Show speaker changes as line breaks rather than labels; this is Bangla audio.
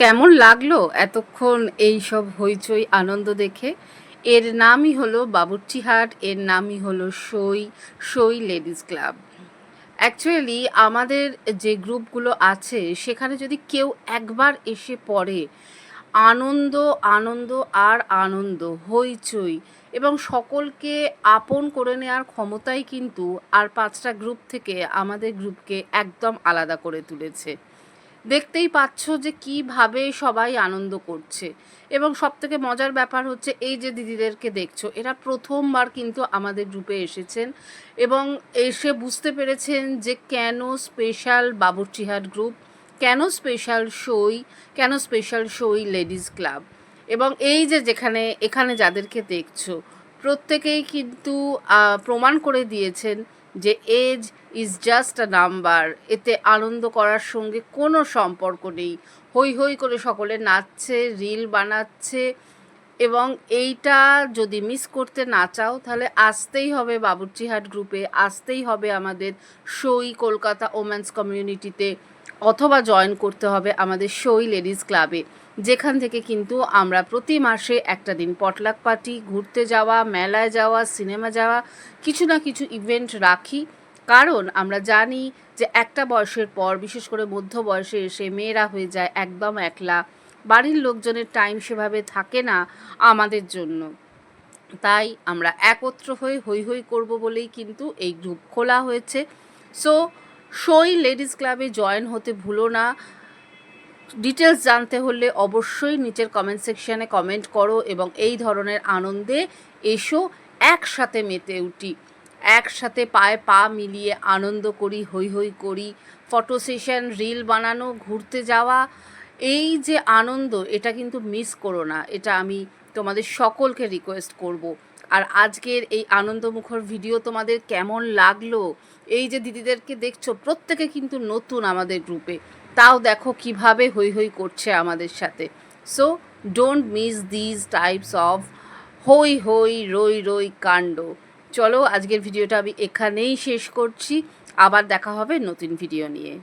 কেমন লাগল এতক্ষণ এই সব হইচই আনন্দ দেখে? এর নামই হলো বাবুর্চিহাট এর নামই হলো সই সই লেডিস ক্লাব। অ্যাকচুয়ালি আমাদের যে গ্রুপগুলো আছে, সেখানে যদি কেউ একবার এসে পড়ে, আনন্দ আনন্দ আর আনন্দ, হইচই এবং সকলকে আপন করে নেওয়ার ক্ষমতাই কিন্তু আর পাঁচটা গ্রুপ থেকে আমাদের গ্রুপকে একদম আলাদা করে তুলেছে। দেখতেই পাচ্ছ যে কীভাবে সবাই আনন্দ করছে। এবং সব থেকে মজার ব্যাপার হচ্ছে, এই যে দিদিদেরকে দেখছ, এরা প্রথমবার কিন্তু আমাদের গ্রুপে এসেছেন এবং এসে বুঝতে পেরেছেন যে কেন স্পেশাল বাবুর্চিহাট গ্রুপ কেন স্পেশাল সই, কেন স্পেশাল সই লেডিস ক্লাব এবং এই যে যেখানে, এখানে যাদেরকে দেখছ, প্রত্যেকেই কিন্তু প্রমাণ করে দিয়েছেন যে age is just a number এতে আনন্দ করার সঙ্গে কোনো সম্পর্ক নেই। হই হই করে সকলে নাচছে রিল বানাচ্ছে এবং এইটা যদি মিস করতে না চাও, তাহলে আসতেই হবে বাবুর্চিহাট গ্রুপে আসতেই হবে আমাদের সই কলকাতা ওমেন্স কমিউনিটিতে অথবা জয়েন করতে হবে আমাদের সই লেডিস ক্লাবে যেখান থেকে কিন্তু আমরা প্রতি মাসে একটা দিন পটলাক পার্টি ঘুরতে যাওয়া, মেলায় যাওয়া সিনেমা যাওয়া, কিছু না কিছু ইভেন্ট রাখি। কারণ আমরা জানি যে একটা বয়সের পর, বিশেষ করে মধ্য বয়সে এসে মেয়েরা হয়ে যায় একদম একলা, বাড়ির লোকজনের টাইম সেভাবে থাকে না আমাদের জন্য। তাই আমরা একত্র হয়ে হই হই করব বলেই কিন্তু এই গ্রুপ খোলা হয়েছে। সো সই লেডিস ক্লাবে জয়েন হতে ভুলো না। ডিটেলস জানতে হলে অবশ্যই নিচের কমেন্ট সেকশানে কমেন্ট করো এবং এই ধরনের আনন্দে এসো একসাথে মেতে উঠি। একসাথে পায়ে পা মিলিয়ে আনন্দ করি হই হই করি। ফটো সেশন, রিল বানানো, ঘুরতে যাওয়া, এই যে আনন্দ, এটা কিন্তু মিস করো না। এটা আমি তোমাদের সকলকে রিকোয়েস্ট করব। আর আজকের এই আনন্দমুখর ভিডিও তোমাদের কেমন লাগল? এই যে দিদিদেরকে দেখছ, প্রত্যেকে কিন্তু নতুন আমাদের গ্রুপে তাও দেখো কীভাবে হই হই করছে আমাদের সাথে। So don't miss this types of হই হই রই রই কাণ্ড। চলো, আজকের ভিডিওটা আমি এখানেই শেষ করছি। আবার দেখা হবে নতুন ভিডিও নিয়ে।